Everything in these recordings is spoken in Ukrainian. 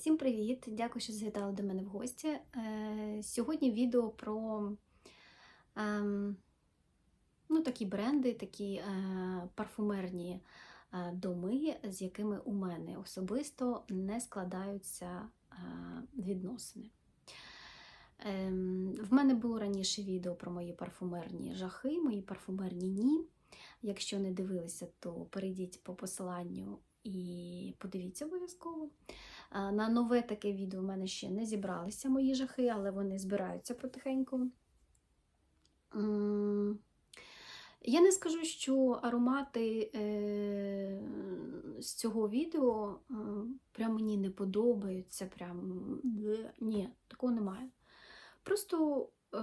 Всім привіт! Дякую, що завітали до мене в гості. Е, Сьогодні відео про ем, ну, такі бренди, такі е, парфумерні е, доми, з якими у мене особисто не складаються відносини. Ем, в мене було раніше відео про мої парфумерні жахи, мої парфумерні ні. Якщо не дивилися, то перейдіть по посиланню і подивіться обов'язково. На нове таке відео в мене ще не зібралися мої жахи, але вони збираються потихеньку. Я не скажу, що аромати е, з цього відео е, прям мені не подобаються. Прям ні, такого немає. Просто е,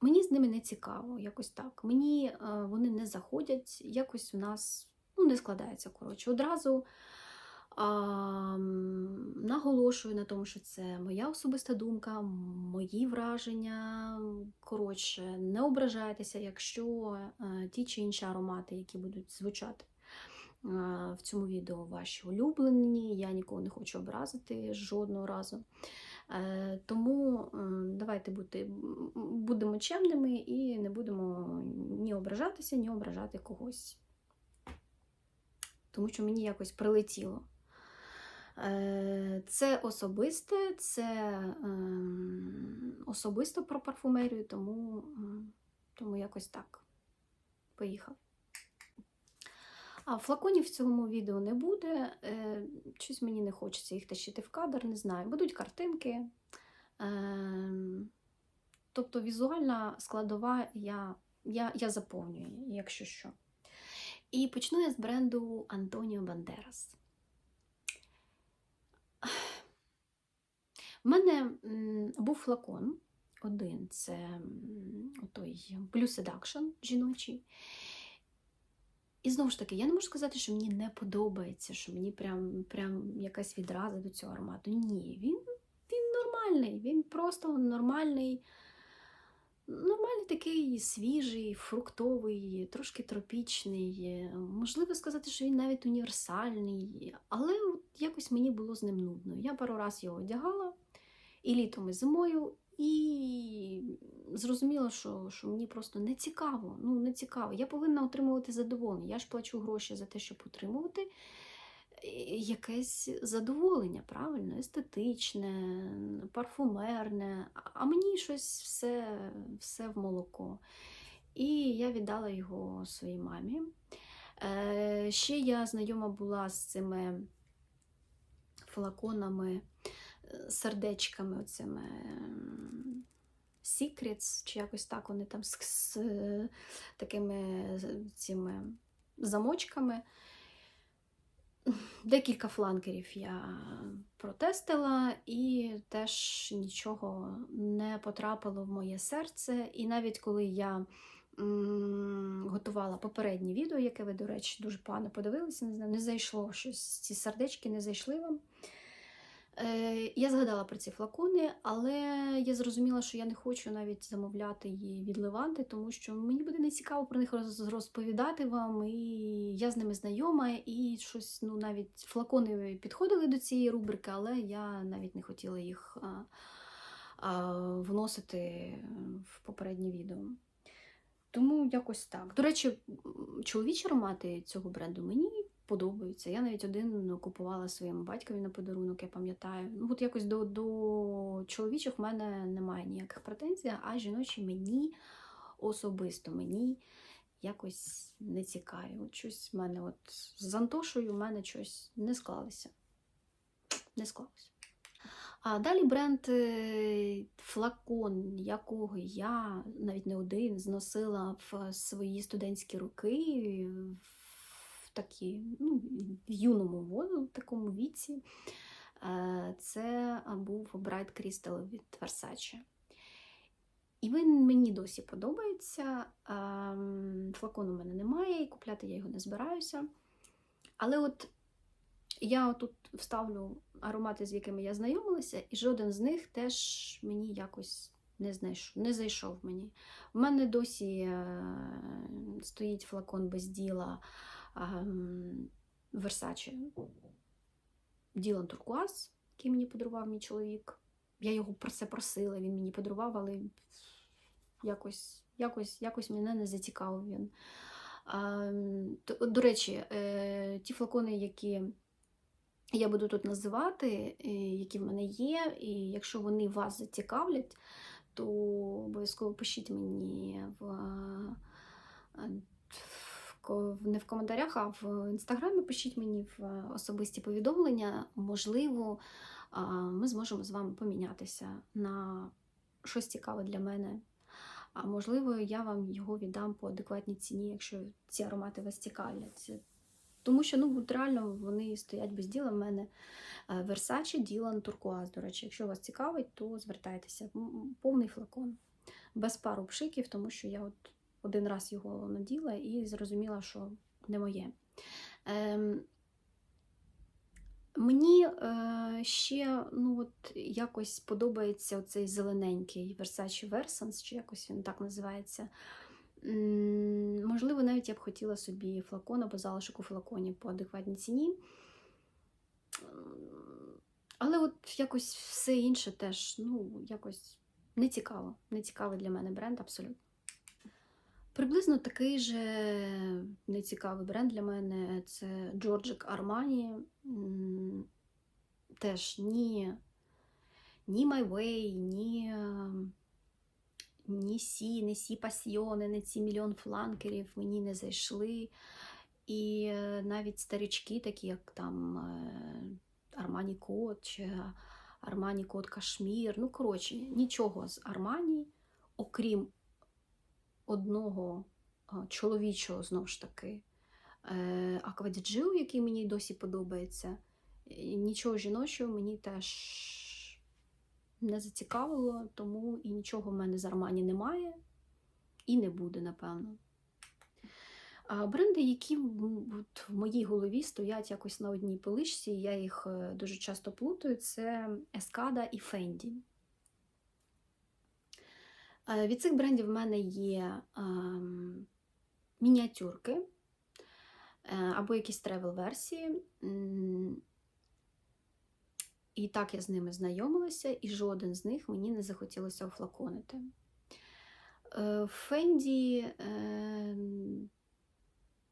мені з ними не цікаво, якось так. Мені вони не заходять, якось у нас ну, не складається. Коротше, одразу наголошую на тому, що це моя особиста думка, мої враження. Коротше, не ображайтеся, якщо е, ті чи інші аромати, які будуть звучати е, в цьому відео, ваші улюблені. Я нікого не хочу образити жодного разу. Е, Тому давайте бути, будемо чемними і не будемо ні ображатися, ні ображати когось. Тому що мені якось прилетіло. Е, Це особисте, це ем, особисто про парфумерію, тому, тому якось так. Поїхав. А флаконів в цьому відео не буде. Е, Щось мені не хочеться їх тащити в кадр, не знаю. Будуть картинки. Ем, Тобто візуальна складова я, я, я заповнюю, якщо що. І почну я з бренду Антоніо Бандерас. У мене був флакон один, це той Blue Seduction жіночий. І знову ж таки, я не можу сказати, що мені не подобається, що мені прям, прям якась відраза до цього аромату. Ні, він, він нормальний, він просто нормальний. Нормальний такий свіжий, фруктовий, трошки тропічний. Можливо сказати, що він навіть універсальний, але от якось мені було з ним нудно. Я пару раз його одягала і літом, і зимою, і зрозуміла, що, що мені просто не цікаво. Ну, не цікаво. Я повинна отримувати задоволення. Я ж плачу гроші за те, щоб отримувати е, якесь задоволення, правильно, естетичне, парфумерне, а- мені щось все, все в молоко. І я віддала його своїй мамі. Е, ще я знайома була з цими флаконами, сердечками, оцими ем, Secrets, чи якось так вони там з, з такими цими замочками. Декілька фланкерів я протестила, і теж нічого не потрапило в моє серце. І навіть коли я готувала попереднє відео, яке ви, до речі, дуже погано подивилися, не зайшло щось, ці сердечки не зайшли вам. Е, Я згадала про ці флакони, але я зрозуміла, що я не хочу навіть замовляти її від Леванти, тому що мені буде нецікаво про них роз- розповідати вам, і я з ними знайома, і щось, ну навіть флакони підходили до цієї рубрики, але я навіть не хотіла їх а, а, вносити в попереднє відео. Тому якось так. До речі, чоловічі аромати цього бренду мені подобаються. Я навіть один купувала своєму батькові на подарунок, я пам'ятаю. Ну, от якось до, до чоловічих в мене немає ніяких претензій, а жіночі мені особисто мені якось не цікаві. От щось в мене от з Антошою в мене щось не склалося. Не склалося. А далі бренд е, флакон, якого я навіть не один зносила в свої студентські роки, такі, ну, в юному воду, в такому віці. Е, Це був Bright Crystal від Versace. І він мені досі подобається. Ем, Флакону в мене немає, і купляти я його не збираюся. Але от я тут вставлю аромати, з якими я знайомилася, і жоден з них теж мені якось не знайшов, не зайшов мені. У мене досі е, стоїть флакон без діла Versace Ділан Туркуаз, який мені подарував мій чоловік. Я його про це просила, він мені подарував, але якось, якось, якось мене не зацікавив він. До речі, е, ті флакони, які я буду тут називати, е, які в мене є, і якщо вони вас зацікавлять, то обов'язково пишіть мені в, не в коментарях, а в інстаграмі пишіть мені в особисті повідомлення. Можливо, ми зможемо з вами помінятися на щось цікаве для мене. А можливо, я вам його віддам по адекватній ціні, якщо ці аромати вас цікавлять. Тому що ну, реально вони стоять без діла. В мене е, Versace Dylan Turquoise. До речі, якщо вас цікавить, то звертайтеся. Повний флакон. Без пару пшиків, тому що я от один раз його наділа і зрозуміла, що не моє. Ем, Мені е, ще ну, от, якось подобається цей зелененький Versace Versans, чи якось він так називається. М, Можливо, навіть я б хотіла собі флакон або залишок у флаконі по адекватній ціні. Але от якось все інше теж, ну, якось не цікаво. Не цікавий для мене бренд абсолютно. Приблизно такий же нецікавий бренд для мене це Armani. М, Теж ні, ні My Way, ні, е, ні Сі, не Сі Пасьйони, не ці мільйон фланкерів мені не зайшли. І е, навіть старички, такі як там е, Armani Кот чи Armani Кот Кашмір. Ну, коротше, нічого з Armani, окрім одного чоловічого, знову ж таки, е, який мені досі подобається. Нічого жіночого мені теж не зацікавило, тому і нічого в мене з Армані немає і не буде, напевно. Бренди, які в моїй голові стоять якось на одній поличці, я їх е, дуже часто плутаю, це Ескада і Фенді. Е, Від цих брендів в мене є ем, мініатюрки е, або якісь тревел-версії. І так я з ними знайомилася, і жоден з них мені не захотілося офлаконити. Е, Фенді, е,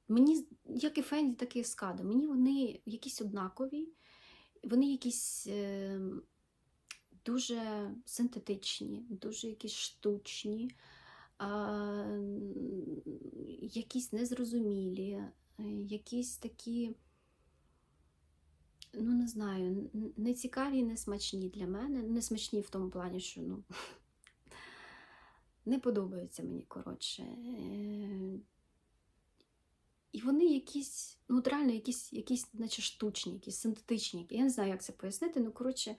мені, як і Фенді, так і Ескада, мені вони якісь однакові, вони якісь е, дуже синтетичні, дуже якісь штучні, якісь незрозумілі, якісь такі, ну не знаю, н- не цікаві, не смачні для мене. Не смачні в тому плані, що ну, не подобаються мені, коротше. Е, І вони якісь, ну, реально, якісь, якісь, наче штучні, якісь синтетичні. Я не знаю, як це пояснити. Ну, коротше,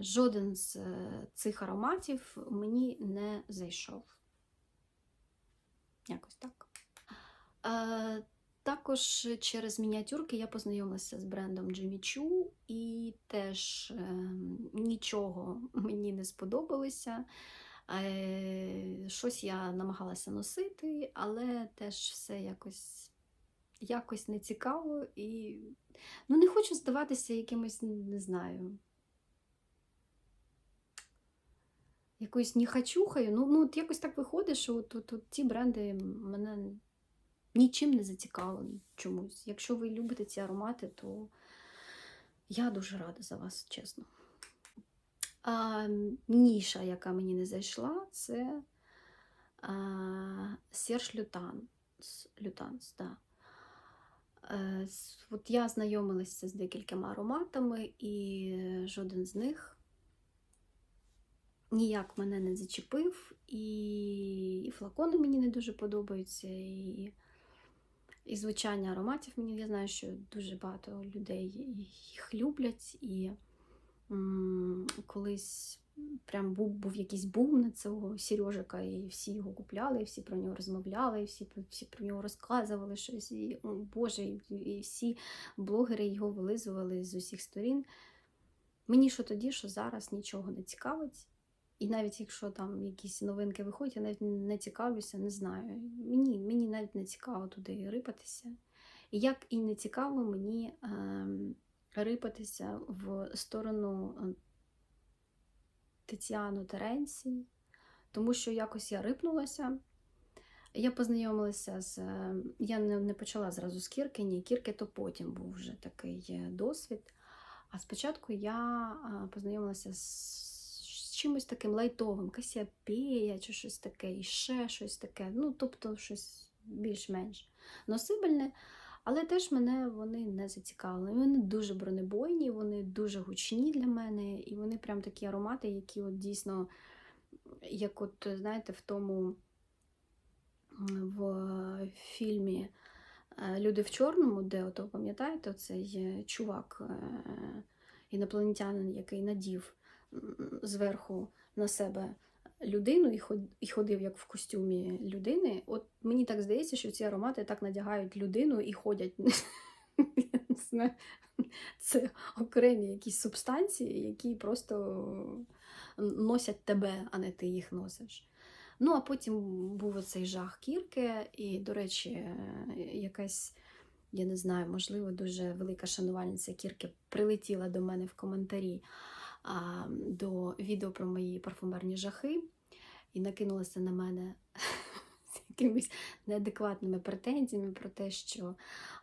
жоден з е, цих ароматів мені не зайшов. Якось так. Е, також через мініатюрки я познайомилася з брендом Jimmy Choo і теж е, нічого мені не сподобалося. Е, щось я намагалася носити, але теж все якось, якось не цікаво і ну, не хочу здаватися якимось, не знаю. Якоюсь ніхачухою. Ну, ну, от якось так виходить, що от, от, от ці бренди мене нічим не зацікавлені чомусь. Якщо ви любите ці аромати, то я дуже рада за вас, чесно. А, ніша, яка мені не зайшла, це а, Серж Лютан. Лютанс, да. Е, От я знайомилася з декількома ароматами, і жоден з них ніяк мене не зачепив, і, і флакони мені не дуже подобаються, і, і звучання ароматів мені я знаю, що дуже багато людей їх люблять. І м, колись прям був, був якийсь бум на цього Сережика, і всі його купляли, і всі про нього розмовляли, і всі, всі про нього розказували щось. І, о, Боже, і, і всі блогери його вилизували з усіх сторін. Мені що тоді, що зараз нічого не цікавить. І навіть якщо там якісь новинки виходять, я навіть не цікавлюся, не знаю. Мені, мені навіть не цікаво туди рипатися. І як і не цікаво мені ем, рипатися в сторону е, Тетяну Теренці, тому що якось я рипнулася. Я познайомилася з. е, Я не, почала зразу з Кірки, ні, Кірки то потім був вже такий е, досвід. А спочатку я познайомилася з, чимось таким лайтовим, Касіапея чи щось таке, і ще щось таке. Ну, тобто щось більш-менш носибельне. Але теж мене вони не зацікавили. Вони дуже бронебойні, вони дуже гучні для мене, і вони прям такі аромати, які от дійсно, як от, знаєте, в тому в фільмі е, Люди в чорному, де ото, пам'ятаєте, оцей е, чувак, е, інопланетянин, який надів зверху на себе людину і ход- і ходив як в костюмі людини. От мені так здається, що ці аромати так надягають людину і ходять. Це окремі якісь субстанції, які просто носять тебе, а не ти їх носиш. Ну, а потім був оцей жах кірки, і, до речі, якась, я не знаю, можливо, дуже велика шанувальниця кірки прилетіла до мене в коментарі а, до відео про мої парфумерні жахи і накинулася на мене з якимись неадекватними претензіями про те, що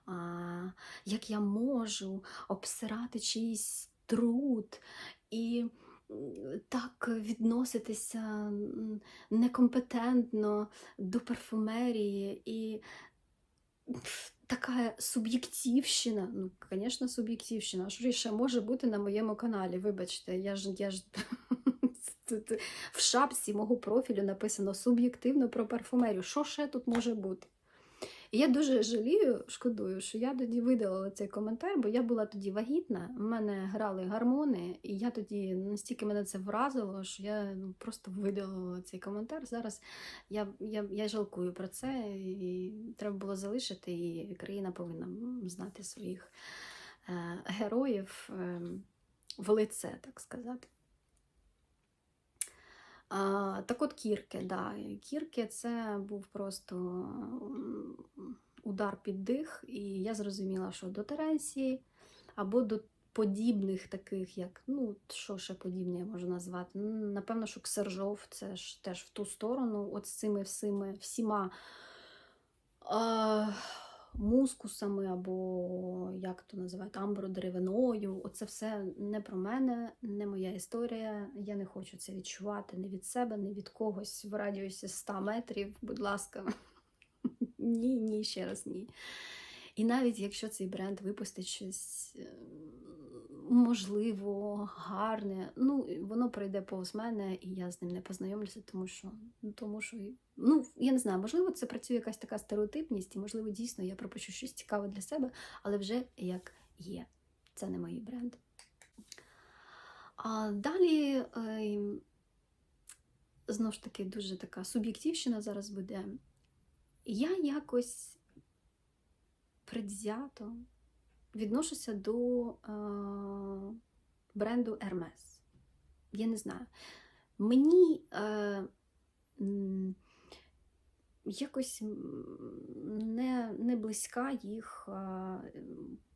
а, як я можу обсирати чийсь труд і так відноситися некомпетентно до парфумерії і така суб'єктивщина. Ну, звісно, суб'єктивщина. А що ще може бути на моєму каналі? Вибачте, я ж я ж в шапці мого профілю написано суб'єктивно про парфумерію. Що ще тут може бути? І я дуже жалію, шкодую, що я тоді видалила цей коментар, бо я була тоді вагітна, в мене грали гормони, і я тоді настільки мене це вразило, що я ну, просто видалила цей коментар. Зараз я, я, я жалкую про це, і треба було залишити, і країна повинна знати своїх е, героїв е, в лице, так сказати. А, так от кірки, да. Кірки це був просто удар під дих, і я зрозуміла, що до Теренції або до подібних таких, як, ну, що ще подібне я можу назвати. Напевно, що Ксержов це ж теж в ту сторону, от з цими всіма а, мускусами, або як то називають, амбродеревиною. Оце все не про мене, не моя історія. Я не хочу це відчувати ні від себе, ні від когось в радіусі 100 метрів, будь ласка. Ні, ні, ще раз ні. І навіть якщо цей бренд випустить щось е, можливо, гарне, ну, воно пройде повз мене, і я з ним не познайомлюся, тому що, ну, тому що, ну, я не знаю, можливо, це працює якась така стереотипність, і, можливо, дійсно я пропущу щось цікаве для себе, але вже як є. Це не мої бренди. А далі, е, знову ж таки, дуже така суб'єктивщина зараз буде. Я якось предвзято відношуся до е, бренду Hermes. Я не знаю. Мені е, якось не, не близька їх е,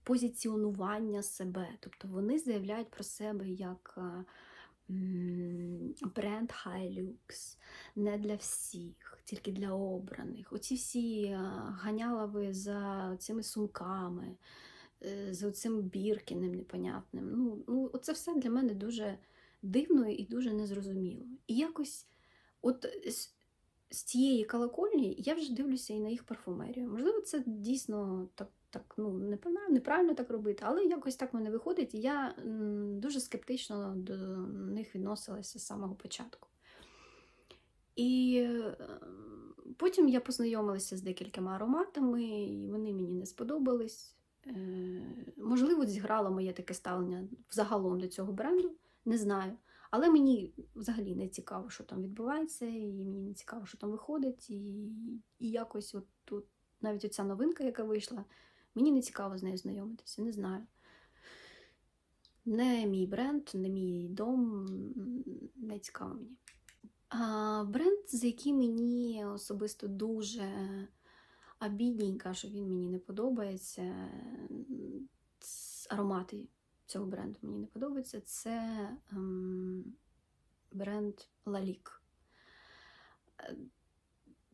позиціонування себе. Тобто вони заявляють про себе як е, бренд Hilux, не для всіх, тільки для обраних. Оці всі е, ганялави за цими сумками, е, за цим біркіним непонятним. Ну, ну, оце все для мене дуже дивно і дуже незрозуміло. І якось от з, з цієї колокольні я вже дивлюся і на їх парфумерію. Можливо, це дійсно так, так ну, неправильно, так робити, але якось так мене виходить, і я дуже скептично до них відносилася з самого початку. І е, потім я познайомилася з декількома ароматами, і вони мені не сподобались. Е, Можливо, зіграло моє таке ставлення взагалом до цього бренду, не знаю. Але мені взагалі не цікаво, що там відбувається, і мені не цікаво, що там виходить. І, і якось от тут навіть оця новинка, яка вийшла, мені не цікаво з нею знайомитися, не знаю. Не мій бренд, не мій дом, не цікаво мені. А, бренд, за який мені особисто дуже обідненько, що він мені не подобається. Аромати цього бренду мені не подобається, це ем, бренд Лалік.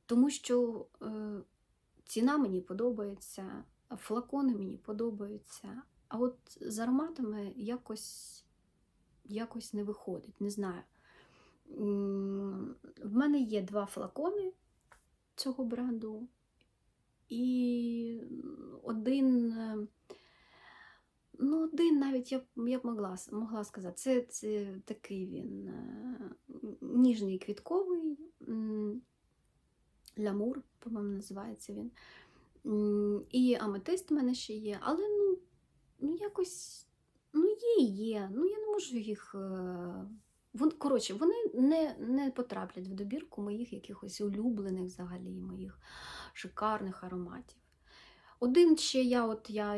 Тому що е, ціна мені подобається, флакони мені подобаються. А от з ароматами якось, якось не виходить, не знаю. В мене є два флакони цього бренду, і один, е, ну, один навіть я, б- я б могла, могла сказати, це, це такий він е, ніжний квітковий лямур, по-моєму, називається він. І аметист в мене ще є, але ну, ну якось ну є є. Ну я не можу їх. Вон, коротше, вони не, не потраплять в добірку моїх якихось улюблених взагалі, моїх шикарних ароматів. Один ще я, от я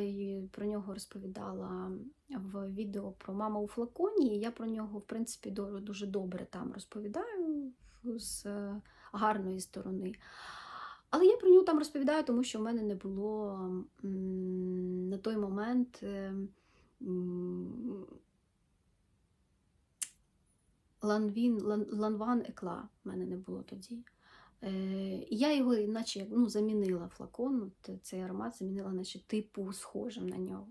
про нього розповідала в відео про мама у флаконі. і Я про нього, в принципі, дуже добре там розповідаю з гарної сторони. Але я про нього там розповідаю, тому що в мене не було на той момент е, м, ланвін, лан, ланван екла в мене не було тоді. Е, я його наче ну, замінила флакон, цей аромат замінила, наче типу схожим на нього.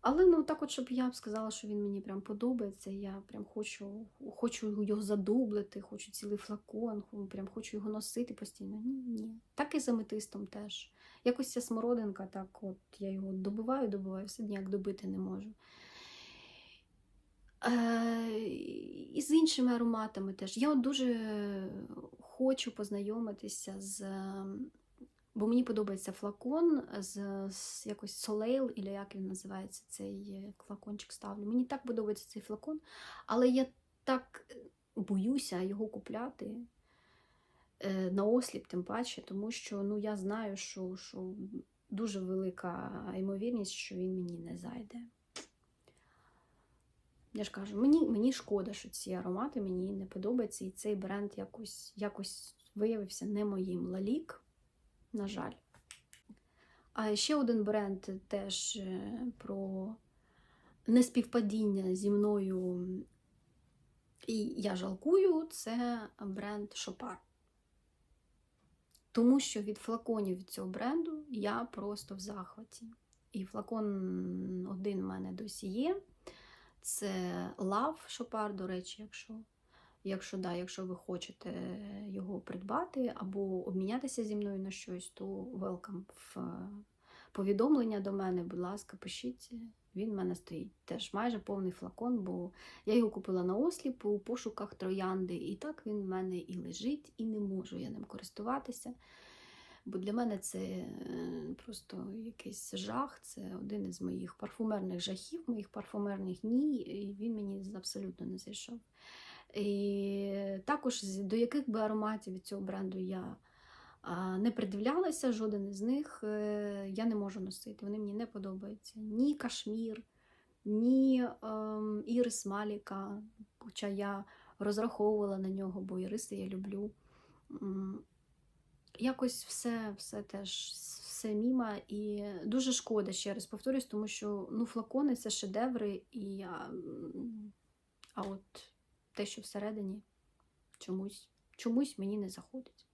Але ну так, от, щоб я б сказала, що він мені прям подобається, я прям хочу, хочу його задублити, хочу цілий флакон, прям хочу його носити постійно. Ні, ні. Так і з аметистом теж. Якось ця смородинка, так от я його добиваю, добиваю, все ніяк добити не можу. Е, і з іншими ароматами теж. Я от дуже хочу познайомитися з. Бо мені подобається флакон з, з якось Солейл, і як він називається, цей е, флакончик ставлю. Мені так подобається цей флакон, але я так е, боюся його купляти е, на осліп, тим паче, тому що ну, я знаю, що, що дуже велика ймовірність, що він мені не зайде. Я ж кажу, мені, мені шкода, що ці аромати мені не подобаються, і цей бренд якось, якось виявився не моїм лалік, на жаль. А ще один бренд теж е, про неспівпадіння зі мною, і я жалкую, це бренд Шопар. Тому що від флаконів цього бренду я просто в захваті. І флакон один в мене досі є. Це Love Шопар, до речі, якщо, якщо, да, якщо ви хочете його придбати або обмінятися зі мною на щось, то welcome в е, повідомлення до мене, будь ласка, пишіть. Він в мене стоїть теж майже повний флакон, бо я його купила на осліп у пошуках троянди, і так він в мене і лежить, і не можу я ним користуватися. Бо для мене це е, просто якийсь жах, це один із моїх парфумерних жахів, моїх парфумерних ні, і він мені абсолютно не зайшов. І також до яких би ароматів від цього бренду я не придивлялася, жоден із них е, я не можу носити. Вони мені не подобаються. Ні кашмір, ні ем, ірис Маліка, хоча я розраховувала на нього, бо іриси я люблю. Якось все, все теж все міма. І дуже шкода, ще раз повторюсь, тому що ну, флакони це шедеври, і, а, а от те, що всередині, чомусь, чомусь мені не заходить.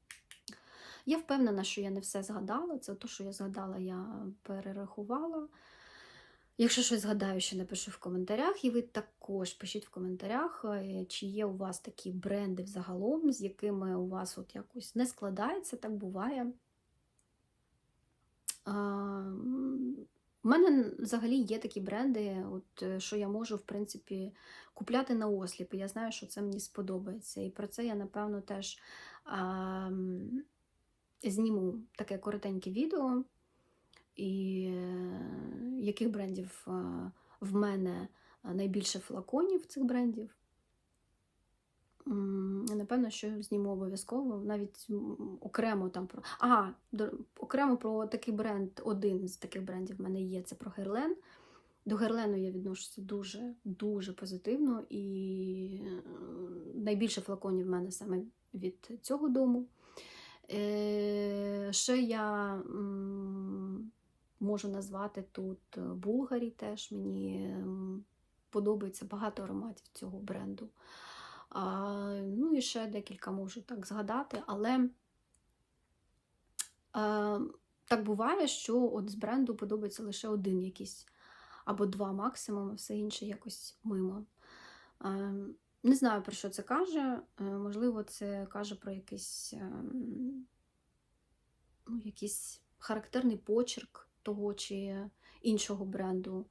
Я впевнена, що я не все згадала. Це те, що я згадала, я перерахувала. Якщо щось згадаю, ще напишу в коментарях, і ви також пишіть в коментарях, е, чи є у вас такі бренди взагалом, з якими у вас от якось не складається, так буває. У мене взагалі є такі бренди, от, е, що я можу, в принципі, купляти на осліп. І я знаю, що це мені сподобається. І про це я, напевно, теж а, зніму таке коротеньке відео. І е, яких брендів е, в мене найбільше флаконів цих брендів. Напевно, що зніму обов'язково, навіть окремо там про. До- окремо про такий бренд, один з таких брендів в мене є це про Герлен. До Герлену я відношуся дуже дуже позитивно, і е, найбільше флаконів в мене саме від цього дому. Е, ще я можу назвати тут е, Булгарі теж. Мені ем, подобається багато ароматів цього бренду. Ну і ще декілька можу так згадати, але а, так буває, що от з бренду подобається лише один якийсь або два максимум, все інше якось мимо. А, не знаю, про що це каже. Е, Можливо, це каже про якийсь, ем, ну, якийсь характерний почерк того чи іншого бренду.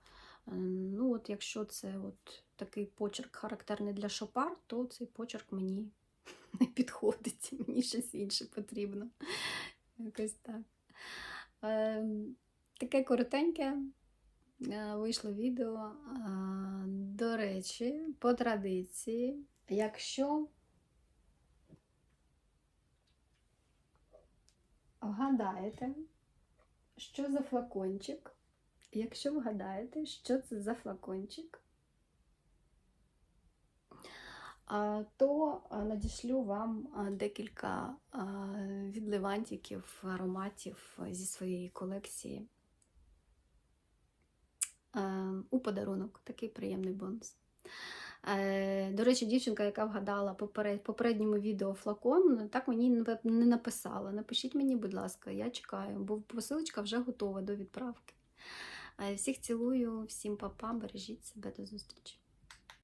Е, Ну, от якщо це от такий почерк характерний для шопар, то цей почерк мені не підходить. Мені щось інше потрібно. Якось так. Е, Таке коротеньке е, вийшло відео. Е, До речі, по традиції, якщо вгадаєте, що за флакончик, якщо вгадаєте, що це за флакончик, то надішлю вам декілька відливантиків, ароматів зі своєї колекції у подарунок. Такий приємний бонус. Е, До речі, дівчинка, яка вгадала поперед, попередньому відео флакон, так мені не- написала. Напишіть мені, будь ласка, я чекаю, бо посилочка вже готова до відправки. Е, Всіх цілую, всім па-па, бережіть себе до зустрічі.